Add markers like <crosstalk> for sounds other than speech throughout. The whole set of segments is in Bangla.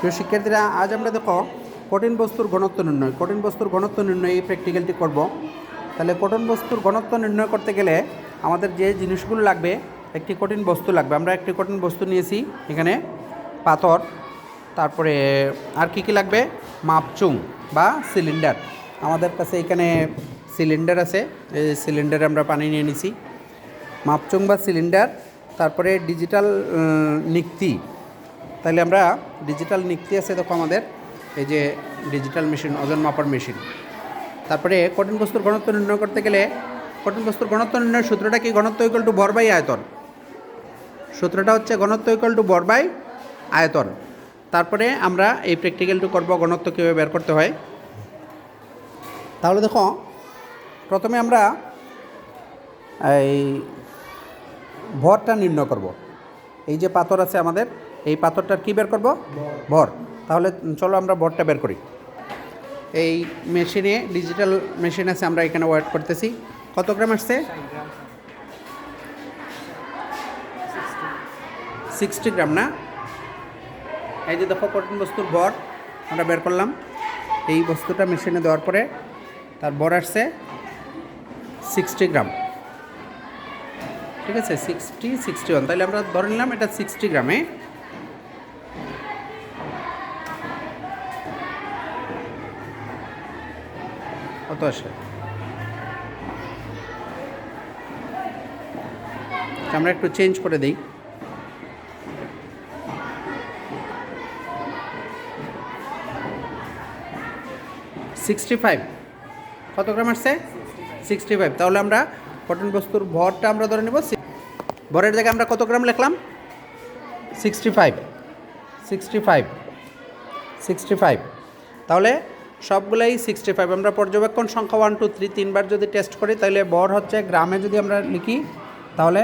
প্রিয় শিক্ষার্থীরা, আজ আমরা দেখো কঠিন বস্তুর ঘনত্ব নির্ণয়। কঠিন বস্তুর ঘনত্ব নির্ণয় এই প্র্যাকটিক্যালটি করব। তাহলে কঠিন বস্তুর ঘনত্ব নির্ণয় করতে গেলে আমাদের যে জিনিসগুলো লাগবে, একটি কঠিন বস্তু লাগবে। আমরা একটি কঠিন বস্তু নিয়েছি এখানে পাথর, তারপরে আর কি কি লাগবে? মাপচুং বা সিলিন্ডার আমাদের কাছে এখানে সিলিন্ডার আছে। এই সিলিন্ডারে আমরা পানি নিয়ে নিছি। মাপচুং বা সিলিন্ডার তারপরে ডিজিটাল নিক্তি। তাহলে আমরা ডিজিটাল নিক্তি আছে দেখো আমাদের, এই যে ডিজিটাল মেশিন ওজন মাপার মেশিন তারপরে কঠিন বস্তুর ঘনত্ব নির্ণয় করতে গেলে কঠিন বস্তুর ঘনত্ব নির্ণয়ের সূত্রটা কি? ঘনত্ব ইকুয়াল টু ভর বাই আয়তন। সূত্রটা হচ্ছে ঘনত্ব ইকুয়াল টু ভর বাই আয়তন। তারপরে আমরা এই প্র্যাকটিক্যালটু করব, ঘনত্ব কীভাবে বের করতে হয়। তাহলে দেখো, প্রথমে আমরা এই ভরটা নির্ণয় করব। এই যে পাথর আছে আমাদের এই পাথরটার কি বের করব? ভর। তাহলে চলো আমরা ভরটা বের করি। এই মেশিনে ডিজিটাল মেশিন আছে, আমরা এখানে ওয়েট করতেছি। কত গ্রাম আসছে? সিক্সটি গ্রাম না? এই যে দেখো, কঠিন বস্তুর বর আমরা বের করলাম। এই বস্তুটা মেশিনে দেওয়ার পরে তার বর আসছে সিক্সটি গ্রাম। ঠিক আছে? সিক্সটি সিক্সটি ওয়ান তাহলে আমরা ধরে নিলাম, এটা সিক্সটি গ্রামে। কত আসে। আমরা একটু চেঞ্জ করে দিই। সিক্সটি ফাইভ কত গ্রাম আসছে? সিক্সটি ফাইভ তাহলে আমরা কটন বস্তুর ভরটা আমরা ধরে নেব। ভরের জায়গায় আমরা কত গ্রাম লিখলাম? Sixty five sixty five sixty five তাহলে সবগুলাই সিক্সটি ফাইভ আমরা পর্যবেক্ষণ সংখ্যা ওয়ান টু থ্রি তিনবার যদি টেস্ট করি তাহলে বর হচ্ছে গ্রামে যদি আমরা লিখি তাহলে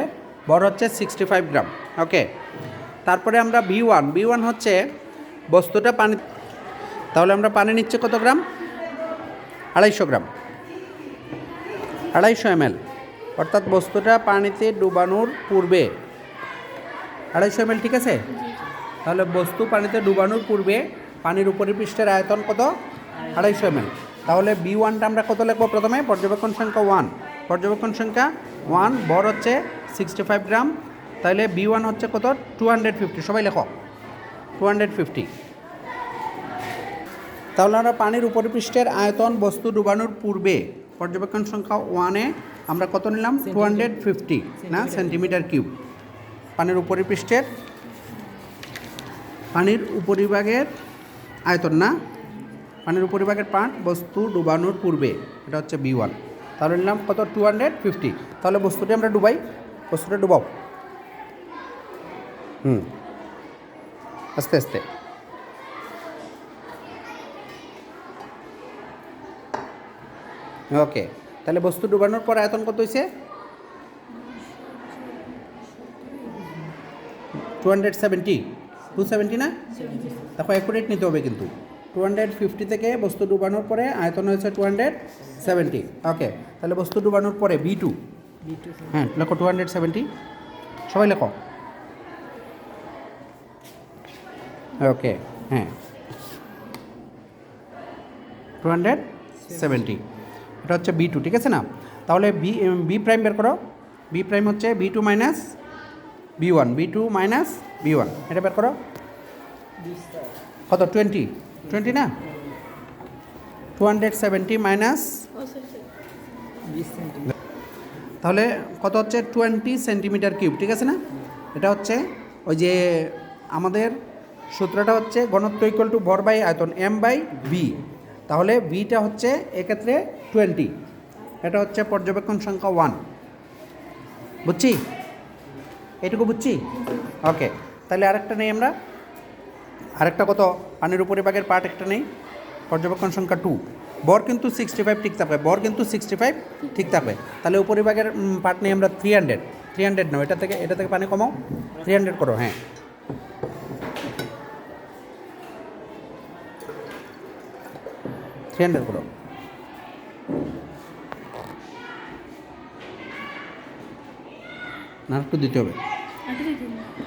বর হচ্ছে সিক্সটি ফাইভ গ্রাম। ওকে তারপরে আমরা বি ওয়ান বি ওয়ান হচ্ছে বস্তুটা পানি তাহলে আমরা পানি নিচ্ছি কত গ্রাম? আড়াইশো গ্রাম। আড়াইশো এম অর্থাৎ বস্তুটা পানিতে ডুবানোর পূর্বে। আড়াইশো এম ঠিক আছে? তাহলে বস্তু পানিতে ডুবানোর পূর্বে পানির উপরিপৃষ্ঠের আয়তন কত? আড়াইশো এম তাহলে বি ওয়ানটা আমরা কত লিখব প্রথমে? পর্যবেক্ষণ সংখ্যা ওয়ান পর্যবেক্ষণ সংখ্যা ওয়ান বর হচ্ছে সিক্সটি ফাইভ গ্রাম তাহলে বি ওয়ান হচ্ছে কত? টু হান্ড্রেড ফিফটি সবাই লেখো। টু হান্ড্রেড ফিফটি তাহলে আমরা পানির উপরিপৃষ্ঠের আয়তন বস্তু ডুবানোর পূর্বে পর্যবেক্ষণ সংখ্যা ওয়ানে আমরা কত নিলাম? টু হান্ড্রেড ফিফটি না? সেন্টিমিটার কিউব পানির উপরিপৃষ্ঠের, পানির উপরিভাগের আয়তন, না? পানির উপরিভাগের পাট বস্তু ডুবানোর পূর্বে। এটা হচ্ছে বি ওয়ান তাহলে নিলাম কত? টু হান্ড্রেড ফিফটি তাহলে বস্তুটি আমরা ডুবাই। বস্তুটা ডুবাও। হুম। আস্তে আস্তে। ওকে। তাহলে বস্তু ডুবানোর পর আয়তন কত হয়েছে two hundred seventy two seventy না? দেখো অ্যাকুরেট নিতে হবে কিন্তু। টু হান্ড্রেড ফিফটি থেকে বস্তু ডুবানোর পরে আয়তন হয়েছে টু হান্ড্রেড সেভেন্টি ওকে তাহলে বস্তু ডুবানোর পরে বি টু হ্যাঁ লেখো টু হান্ড্রেড সেভেন্টি সবাই লেখো। ওকে হ্যাঁ। টু হান্ড্রেড সেভেন্টি এটা হচ্ছে বি টু ঠিক আছে না? তাহলে বি বি প্রাইম বের করো। বি প্রাইম হচ্ছে B two minus B one B two minus B one এটা বের করো। কত? টোয়েন্টি টোয়েন্টি না টু হান্ড্রেড সেভেন্টি মাইনাস তাহলে কত হচ্ছে? টোয়েন্টি সেন্টিমিটার কিউব ঠিক আছে না? এটা হচ্ছে ওই যে আমাদের সূত্রটা হচ্ছে ঘনত্ব ইকুয়াল টু ভর বাই আয়তন এম বাই বি তাহলে বিটা হচ্ছে এক্ষেত্রে টোয়েন্টি এটা হচ্ছে পর্যবেক্ষণ সংখ্যা ওয়ান বুঝছি? এটুকু বুঝছি? ওকে তাহলে আরেকটা নেই আমরা। আরেকটা কত? পানির উপরে বাগের পার্ট একটা নেই। পর্যবেক্ষণ সংখ্যা টু বর কিন্তু সিক্সটি ফাইভ ঠিক থাকবে। বর কিন্তু সিক্সটি ফাইভ ঠিক থাকবে। তাহলে উপরিভাগের পার্ট নেই আমরা থ্রি হান্ড্রেড থ্রি হান্ড্রেড নাও। এটা থেকে এটা থেকে পানি কমাও। থ্রি হান্ড্রেড করো হ্যাঁ। থ্রি হান্ড্রেড করো। না একটু দিতে হবে।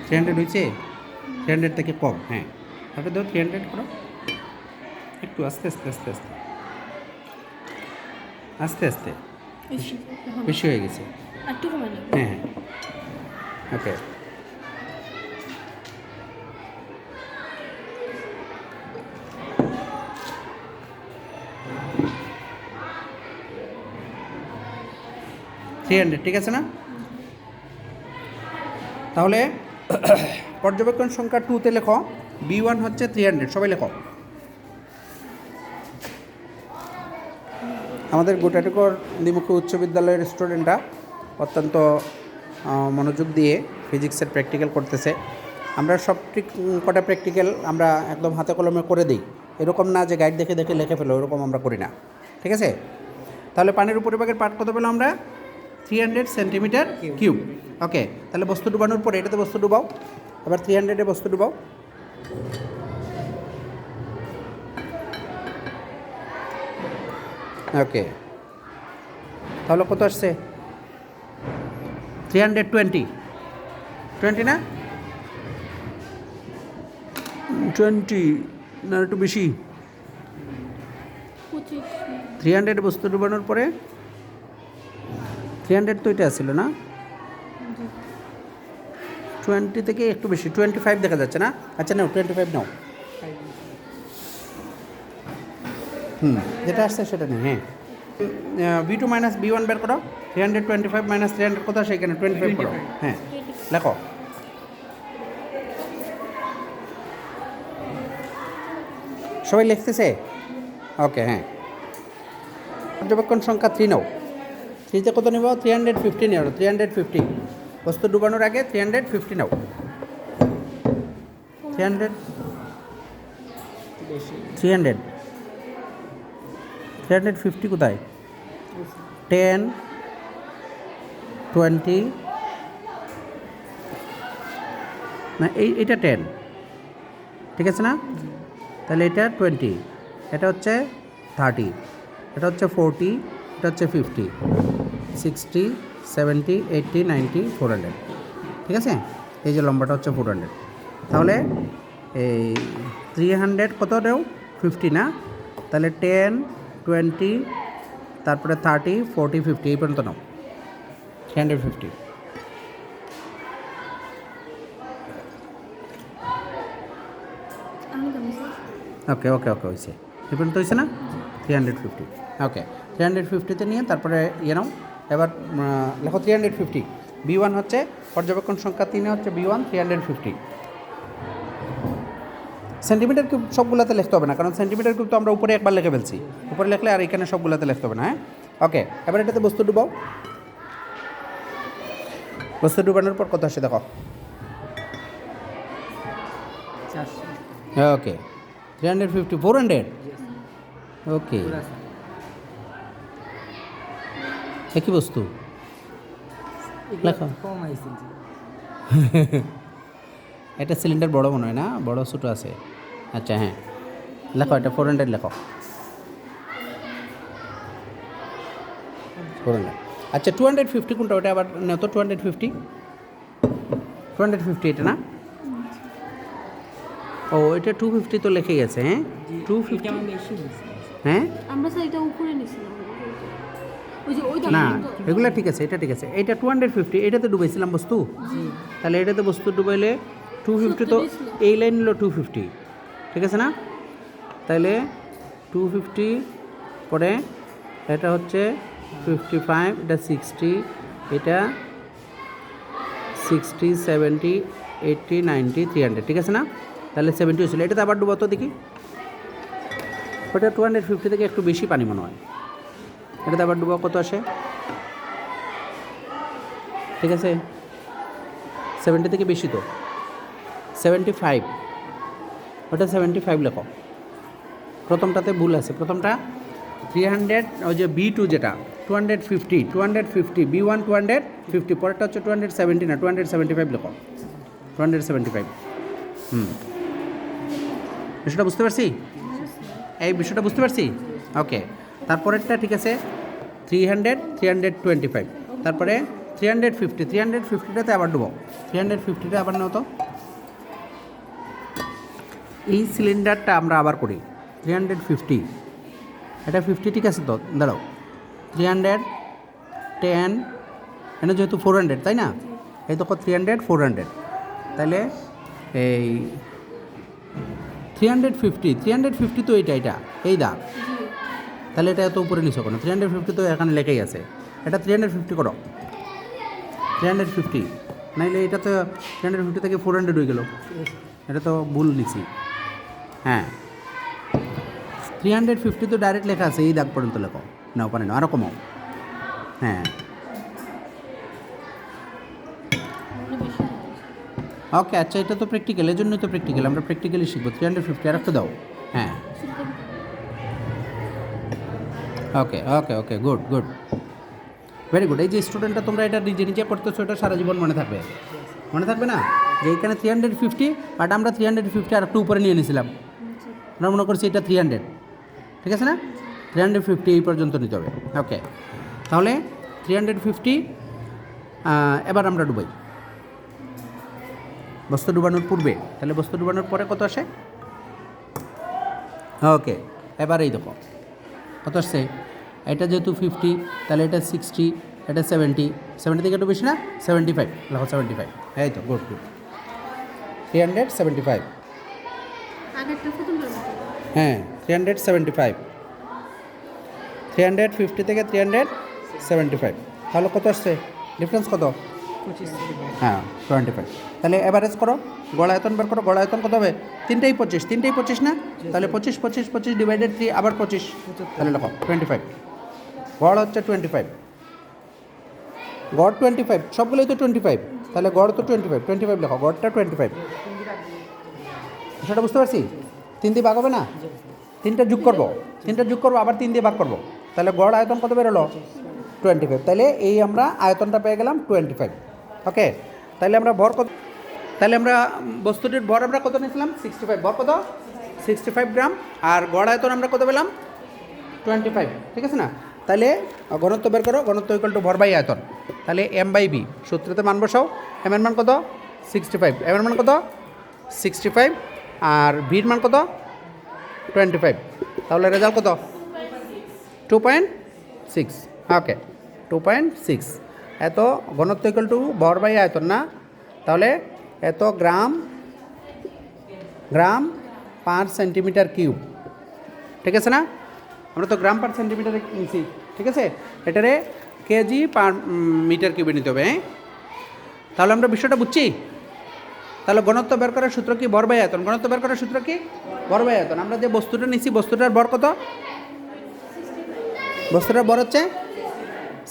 থ্রি হান্ড্রেড হয়েছে? থ্রি হান্ড্রেড থেকে কম হ্যাঁ। ওটা দাও থ্রি হান্ড্রেড করো। একটু আস্তে আস্তে আস্তে আস্তে। আস্তে আস্তে। বেশি হয়ে গেছে। হ্যাঁ হ্যাঁ। ওকে থ্রি হান্ড্রেড ঠিক আছে না? তাহলে <coughs> পর্যবেক্ষণ সংখ্যা টুতে লেখো। বি ওয়ান হচ্ছে থ্রি হান্ড্রেড সবাই লেখো। আমাদের গোটাটিকর দ্বিমুখী উচ্চ বিদ্যালয়ের স্টুডেন্টরা অত্যন্ত মনোযোগ দিয়ে ফিজিক্সের প্র্যাকটিক্যাল করতেছে। আমরা সব ঠিক কটা প্র্যাকটিক্যাল আমরা একদম হাতে কলমে করে দিই। এরকম না যে গাইড দেখে দেখে লিখে ফেলো এরকম আমরা করি না। ঠিক আছে? তাহলে পানির উপরে উপরিভাগের পাট কত পেলাম আমরা? Three hundred centimetre cube okay তাহলে বস্তু ডুবানোর পরে এটাতে বস্তু ডুবাও। এবার থ্রি হান্ড্রেডে বস্তু ডুবাও। ওকে তাহলে কত আসছে? থ্রি হান্ড্রেড টোয়েন্টি টোয়েন্টি না? টোয়েন্টি না একটু বেশি। থ্রি হান্ড্রেড বস্তু ডুবানোর পরে থ্রি হান্ড্রেড তো এটা ছিল না? টোয়েন্টি থেকে একটু বেশি টোয়েন্টি ফাইভ দেখা যাচ্ছে না? আচ্ছা নাও টোয়েন্টি ফাইভ নাও। হুম যেটা আসছে সেটা নেই হ্যাঁ। B two minus B one বের করো। Three hundred twenty five minus three hundred কত আসে এখানে টোয়েন্টি ফাইভ করো হ্যাঁ লেখো। সবাই লিখতেছে? ওকে হ্যাঁ। পর্যবেক্ষণ সংখ্যা থ্রি নাও। থ্রিতে কত নেব? থ্রি হান্ড্রেড ফিফটি নেও থ্রি হান্ড্রেড ফিফটি বস্তু ডুবানোর আগে থ্রি হান্ড্রেড ফিফটি নাও। Three hundred three hundred three hundred fifty কোথায়? টেন টোয়েন্টি না, এই এটা টেন ঠিক আছে না? তাহলে এটা টোয়েন্টি এটা হচ্ছে থার্টি এটা হচ্ছে ফোরটি এটা হচ্ছে fifty sixty seventy eighty ninety four hundred ঠিক আছে? এই যে লম্বাটা হচ্ছে ফোর হান্ড্রেড তাহলে এই থ্রি হান্ড্রেড কত দেও? ফিফটি না? তাহলে টেন টোয়েন্টি তারপরে থার্টি ফোরটি ফিফটি এই পর্যন্ত নাও। Three hundred fifty okay okay okay হয়েছে এই পর্যন্ত হয়েছে না? Three hundred fifty okay three hundred ফিফটিতে নিয়ে তারপরে ইয়ে নাও। এবার লেখো three hundred fifty B one হচ্ছে পর্যবেক্ষণ সংখ্যা তিনে হচ্ছে B one three hundred fifty centimetre cube সবগুলোতে লিখতে হবে না কারণ সেন্টিমিটার কিউব তো আমরা উপরে একবার লিখে ফেলছি। উপরে লিখলে আর এখানে সবগুলোতে লিখতে হবে না হ্যাঁ? ওকে এবার এটাতে বস্তু ডুবাও। বস্তু ডুবানোর পর কত আসে দেখো? Okay three hundred fifty four hundred okay একই বস্তু। লেখো। <laughs> এটা সিলিন্ডার বড় মনে হয় না? বড় ছোটো আছে? আচ্ছা হ্যাঁ। লেখো এটা ফোর হান্ড্রেড লেখো। ফোর হান্ড্রেড আচ্ছা টু হান্ড্রেড ফিফটি কোনটা? ওটা আবার নেও তো two hundred fifty two hundred fifty এটা না? ও এটা টু ফিফটি তো লিখে গেছে হ্যাঁ? টু ফিফটি হ্যাঁ? আমরা স্যার এটা উপরে ওইটা না এগুলো ঠিক আছে এটা ঠিক আছে। এটা টু হান্ড্রেড ফিফটি এটাতে ডুবাইছিলাম বস্তু। তাহলে এটাতে বস্তু ডুবাইলে টু ফিফটি তো এই লাইন নিল টু ফিফটি ঠিক আছে না? তাহলে টু ফিফটি পরে এটা হচ্ছে ফিফটি ফাইভ এটা সিক্সটি এটা sixty seventy eighty ninety three hundred ঠিক আছে না? তাহলে সেভেন্টি হয়েছিল। এটাতে আবার ডুবাতো দেখি। ওটা টু হান্ড্রেড ফিফটি থেকে একটু বেশি পানি মনে হয়। এটাতে আবার ডুবা কত আসে? ঠিক আছে? সেভেন্টি থেকে বেশি তো। সেভেন্টি ফাইভ ওটা সেভেন্টি ফাইভ লেখো। প্রথমটাতে ভুল আছে। প্রথমটা থ্রি হান্ড্রেড ওই যে বি টু যেটা two hundred fifty two hundred fifty B one two hundred fifty পরেরটা হচ্ছে টু হান্ড্রেড সেভেন্টি না টু হান্ড্রেড সেভেন্টি ফাইভ লেখো। টু হান্ড্রেড সেভেন্টি ফাইভ হুম। বিষয়টা বুঝতে পারছি? এই বিষয়টা বুঝতে পারছি? ওকে তারপরেরটা ঠিক আছে three hundred three hundred twenty five তারপরে three hundred fifty three hundred ফিফটিটাতে আবার ডুবো। থ্রি হান্ড্রেড ফিফটিটা আবার নাও তো। এই সিলিন্ডারটা আমরা আবার করি। থ্রি হান্ড্রেড ফিফটি এটা ফিফটি ঠিক আছে তো? দাঁড়াও। থ্রি হান্ড্রেড টেন এটা যেহেতু ফোর হান্ড্রেড তাই না? এই তো থ্রি হান্ড্রেড ফোর হান্ড্রেড তাহলে এই three hundred fifty three hundred fifty তো এইটা। এটা এই দা। তাহলে এটা এত উপরে নিছো কোনো? থ্রি হান্ড্রেড ফিফটি তো এখানে লেখাই আছে। এটা থ্রি হান্ড্রেড ফিফটি করো। থ্রি হান্ড্রেড ফিফটি নাইলে এটা তো থ্রি হান্ড্রেড ফিফটি থেকে ফোর হান্ড্রেড হয়ে গেল। এটা তো ভুল নিছি। হ্যাঁ। থ্রি হান্ড্রেড ফিফটি তো ডাইরেক্ট লেখা আছে, এই দাগ পর্যন্ত লেখো। না ওখানে না আরও কমাও। হ্যাঁ। ওকে আচ্ছা এটা তো প্র্যাকটিক্যাল এর জন্যই তো প্র্যাকটিক্যাল আমরা প্র্যাকটিক্যালি শিখব। থ্রি হান্ড্রেড ফিফটি আর একটা দাও। হ্যাঁ শুরু থেকে okay okay okay good good very good এই যে স্টুডেন্টটা তোমরা এটা নিজে নিজে করতেছো, এটা সারা জীবন মনে থাকবে? মনে থাকবে না? যে এখানে থ্রি হান্ড্রেড ফিফটি বাট আমরা থ্রি হান্ড্রেড ফিফটি আর একটু উপরে নিয়ে নিয়েছিলাম আমরা মনে করছি এটা থ্রি হান্ড্রেড ঠিক আছে না? থ্রি হান্ড্রেড ফিফটি এই পর্যন্ত নিতে হবে। ওকে তাহলে থ্রি হান্ড্রেড ফিফটি এবার আমরা ডুবাই। বস্তু ডুবানোর পূর্বে। তাহলে বস্তু ডুবানোর পরে কত আসে? ওকে এবার এই দেখো। কত আসছে? এটা যেহেতু ফিফটি তাহলে এটা সিক্সটি এটা সেভেন্টি সেভেন্টি থেকে একটু বেশি না? সেভেন্টি ফাইভ লেখো সেভেন্টি ফাইভ এই তো good good three hundred seventy five হ্যাঁ three hundred seventy five three hundred fifty থেকে থ্রি হান্ড্রেড সেভেন্টি ফাইভ তাহলে কত আসছে? ডিফারেন্স কত? হ্যাঁ। Twenty five. তাহলে অ্যাভারেজ করো, গড় আয়তন বের করো, গড় আয়তন কত হবে? তিনটেই পঁচিশ। তিনটেই পঁচিশ না? তাহলে পঁচিশ পঁচিশ পঁচিশ ডিভাইডেড থ্রি আবার পঁচিশ। তাহলে লেখো, টোয়েন্টি ফাইভ। গড় হচ্ছে টোয়েন্টি ফাইভ। গড় টোয়েন্টি ফাইভ, সবগুলোই তো টোয়েন্টি ফাইভ। তাহলে গড় তো টোয়েন্টি ফাইভ। টোয়েন্টি ফাইভ লেখো, গড়টা টোয়েন্টি ফাইভ। সেটা বুঝতে পারছি? তিন দিয়ে ভাগ হবে না? তিনটা যোগ করব। তিনটা যোগ করব, আবার তিন দিয়ে ভাগ করব। তাহলে গড় আয়তন কত বেরোলো টোয়েন্টি ফাইভ। তাহলে এই আমরা আয়তনটা পেয়ে গেলাম টোয়েন্টি ফাইভ। ওকে? তাহলে আমরা ভর কত তাহলে আমরা বস্তুটির ভর আমরা কত নিয়েছিলাম? সিক্সটি ফাইভ ভর কত? Sixty five gram. আর গড় আয়তন আমরা কত পেলাম? টোয়েন্টি ফাইভ ঠিক আছে না? তাহলে ঘনত্ব বের করো। ঘনত্ব ইকুয়াল টু ভর বাই আয়তন। তাহলে এম বাই বি সূত্রতে মান বসাও। এম এর মান কত? সিক্সটি ফাইভ এম এর মান কত? সিক্সটি ফাইভ আর ভির মান কত? টোয়েন্টি ফাইভ তাহলে রেজাল্ট কত? Two point six okay two point six এত ঘনত্ব ইকুয়াল টু ভর আয়তন না? তাহলে এত গ্রাম গ্রাম পার সেন্টিমিটার কিউব। ঠিক আছে না? আমরা তো গ্রাম পার সেন্টিমিটারে নিছি ঠিক আছে? এটারে কেজি পার মিটার কিউবে নিতে হবে হ্যাঁ? তাহলে আমরা বিষয়টা বুঝছি? তাহলে ঘনত্ব বের করার সূত্র কি? বর বাই আয়তন। ঘনত্ব বের করার সূত্র কি? বর বাই আয়তন। আমরা যে বস্তুটা নিছি, বস্তুটার বর কত? বস্তুটার বর হচ্ছে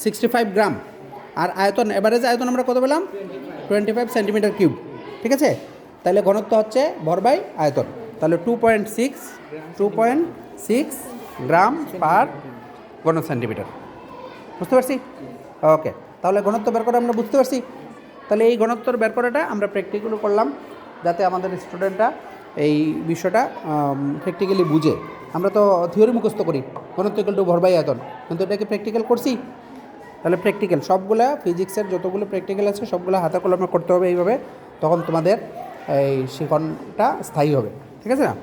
সিক্সটি ফাইভ গ্রাম। আর আয়তন এভারেজ আয়তন আমরা কত পেলাম? টোয়েন্টি ফাইভ সেন্টিমিটার কিউব ঠিক আছে? তাহলে ঘনত্ব হচ্ছে ভর বাই আয়তন। তাহলে two point six two point six gram per ঘন সেন্টিমিটার বুঝতে পারছি? ওকে তাহলে ঘনত্ব বের করে আমরা বুঝতে পারছি। তাহলে এই ঘনত্বর বের করাটা আমরা প্র্যাকটিক্যালও করলাম, যাতে আমাদের স্টুডেন্টরা এই বিষয়টা প্র্যাকটিক্যালি বুঝে। আমরা তো থিওরি মুখস্থ করি, ঘনত্ব ইকুয়াল টু ভর বাই আয়তন। কিন্তু এটাকে প্র্যাকটিক্যাল করছি? তাহলে প্র্যাকটিক্যাল সবগুলো ফিজিক্সের যতগুলো প্র্যাকটিক্যাল আছে, সবগুলো হাতে কলমে করতে হবে এইভাবে, তখন তোমাদের এই শিখনটা স্থায়ী হবে। ঠিক আছে না?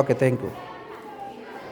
Okay thank you